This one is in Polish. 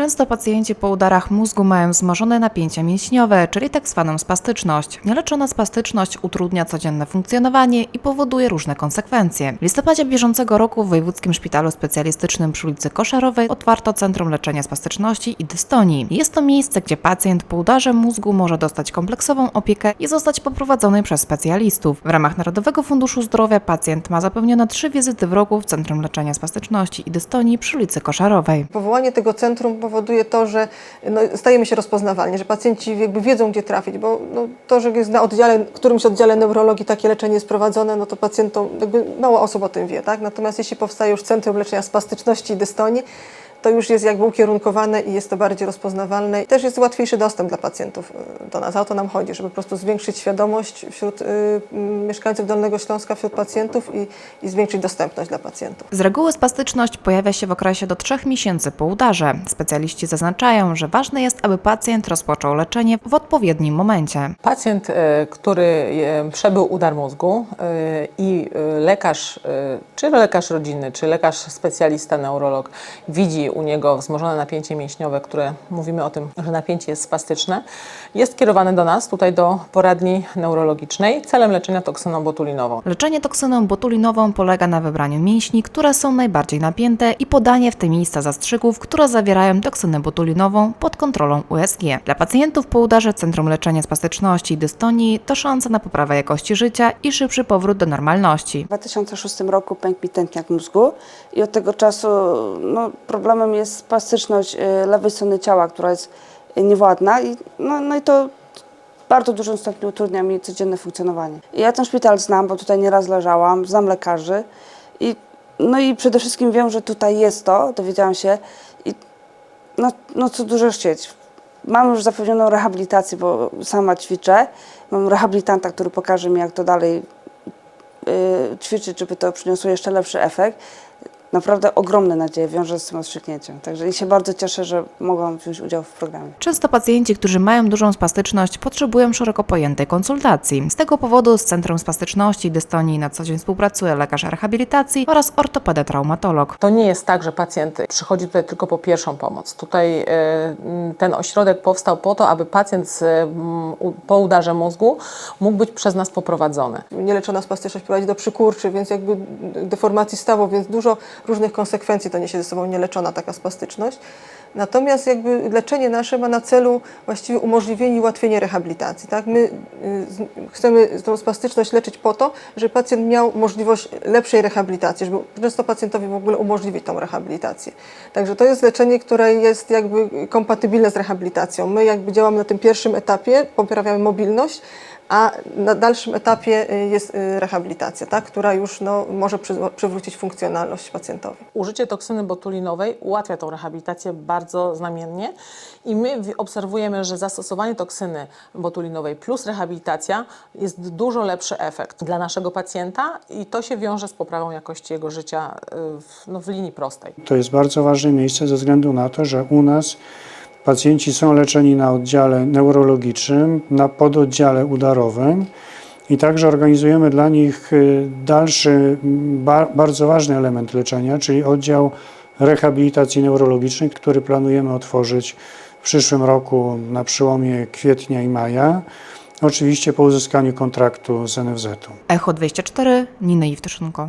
Często pacjenci po udarach mózgu mają wzmożone napięcia mięśniowe, czyli tak zwaną spastyczność. Nieleczona spastyczność utrudnia codzienne funkcjonowanie i powoduje różne konsekwencje. W listopadzie bieżącego roku w Wojewódzkim Szpitalu Specjalistycznym przy ulicy Koszarowej otwarto Centrum Leczenia Spastyczności i Dystonii. Jest to miejsce, gdzie pacjent po udarze mózgu może dostać kompleksową opiekę i zostać poprowadzony przez specjalistów. W ramach Narodowego Funduszu Zdrowia pacjent ma zapewnione trzy wizyty w roku w Centrum Leczenia Spastyczności i Dystonii przy ulicy Koszarowej. Powołanie tego centrum powoduje to, że no, stajemy się rozpoznawalni, że pacjenci jakby wiedzą, gdzie trafić, bo no, to, że jest na oddziale, którymś oddziale neurologii takie leczenie jest prowadzone, no to pacjentom jakby mało osób o tym wie, tak? Natomiast jeśli powstaje już Centrum Leczenia Spastyczności i Dystonii, to już jest jakby ukierunkowane i jest to bardziej rozpoznawalne. Też jest łatwiejszy dostęp dla pacjentów y, do nas. A o to nam chodzi, żeby po prostu zwiększyć świadomość wśród y, mieszkańców Dolnego Śląska, wśród pacjentów i, i zwiększyć dostępność dla pacjentów. Z reguły spastyczność pojawia się w okresie do 3 miesięcy po udarze. Specjaliści zaznaczają, że ważne jest, aby pacjent rozpoczął leczenie w odpowiednim momencie. Pacjent, e, który e, przebył udar mózgu e, i e, lekarz, e, czy lekarz rodzinny, czy lekarz specjalista, neurolog widzi u niego wzmożone napięcie mięśniowe, które mówimy o tym, że napięcie jest spastyczne, jest kierowany do nas, tutaj do poradni neurologicznej celem leczenia toksyną botulinową. Leczenie toksyną botulinową polega na wybraniu mięśni, które są najbardziej napięte i podanie w te miejsca zastrzyków, które zawierają toksynę botulinową pod kontrolą USG. Dla pacjentów po udarze Centrum Leczenia Spastyczności i Dystonii to szansa na poprawę jakości życia i szybszy powrót do normalności. W 2006 roku pękł mi tętniak mózgu i od tego czasu no, problemem jest spastyczność y, lewej strony ciała, która jest y, niewładna i, no, no i to w bardzo dużym stopniu utrudnia mi codzienne funkcjonowanie. Ja ten szpital znam, bo tutaj nieraz leżałam, znam lekarzy i, no i przede wszystkim wiem, że tutaj jest to, dowiedziałam się i no, no co dużo chcieć. Mam już zapewnioną rehabilitację, bo sama ćwiczę. Mam rehabilitanta, który pokaże mi, jak to dalej y, ćwiczyć, żeby to przyniosło jeszcze lepszy efekt. Naprawdę ogromne nadzieje wiąże z tym rozstrzygnięciem. Także i się bardzo cieszę, że mogłam wziąć udział w programie. Często pacjenci, którzy mają dużą spastyczność, potrzebują szeroko pojętej konsultacji. Z tego powodu z Centrum Spastyczności i Dystonii na co dzień współpracuje lekarz rehabilitacji oraz ortopeda traumatolog. To nie jest tak, że pacjent przychodzi tutaj tylko po pierwszą pomoc. Tutaj e, ten ośrodek powstał po to, aby pacjent z, po udarze mózgu mógł być przez nas poprowadzony. nieleczona spastyczność prowadzi do przykurczy, więc jakby deformacji stawów, więc dużo różnych konsekwencji to niesie ze sobą nieleczona taka spastyczność. Natomiast jakby leczenie nasze ma na celu właściwie umożliwienie i ułatwienie rehabilitacji. Tak? My y, chcemy tą spastyczność leczyć po to, żeby pacjent miał możliwość lepszej rehabilitacji, żeby często pacjentowi w ogóle umożliwić tą rehabilitację. Także to jest leczenie, które jest jakby kompatybilne z rehabilitacją. My jakby działamy na tym pierwszym etapie, poprawiamy mobilność, a na dalszym etapie y, jest y, rehabilitacja, tak? która już no, może przy, przywrócić funkcjonalność pacjentowi. Użycie toksyny botulinowej ułatwia tą rehabilitację bardzo znamiennie i my obserwujemy, że zastosowanie toksyny botulinowej plus rehabilitacja jest dużo lepszy efekt dla naszego pacjenta i to się wiąże z poprawą jakości jego życia y, w, no, w linii prostej. To jest bardzo ważne miejsce ze względu na to, że u nas pacjenci są leczeni na oddziale neurologicznym, na pododdziale udarowym i także organizujemy dla nich y, dalszy, bardzo ważny element leczenia, czyli oddział rehabilitacji neurologicznej, który planujemy otworzyć w przyszłym roku na przełomie kwietnia i maja. Oczywiście po uzyskaniu kontraktu z NFZ-u. Echo 24, Nina Jewtuszynko.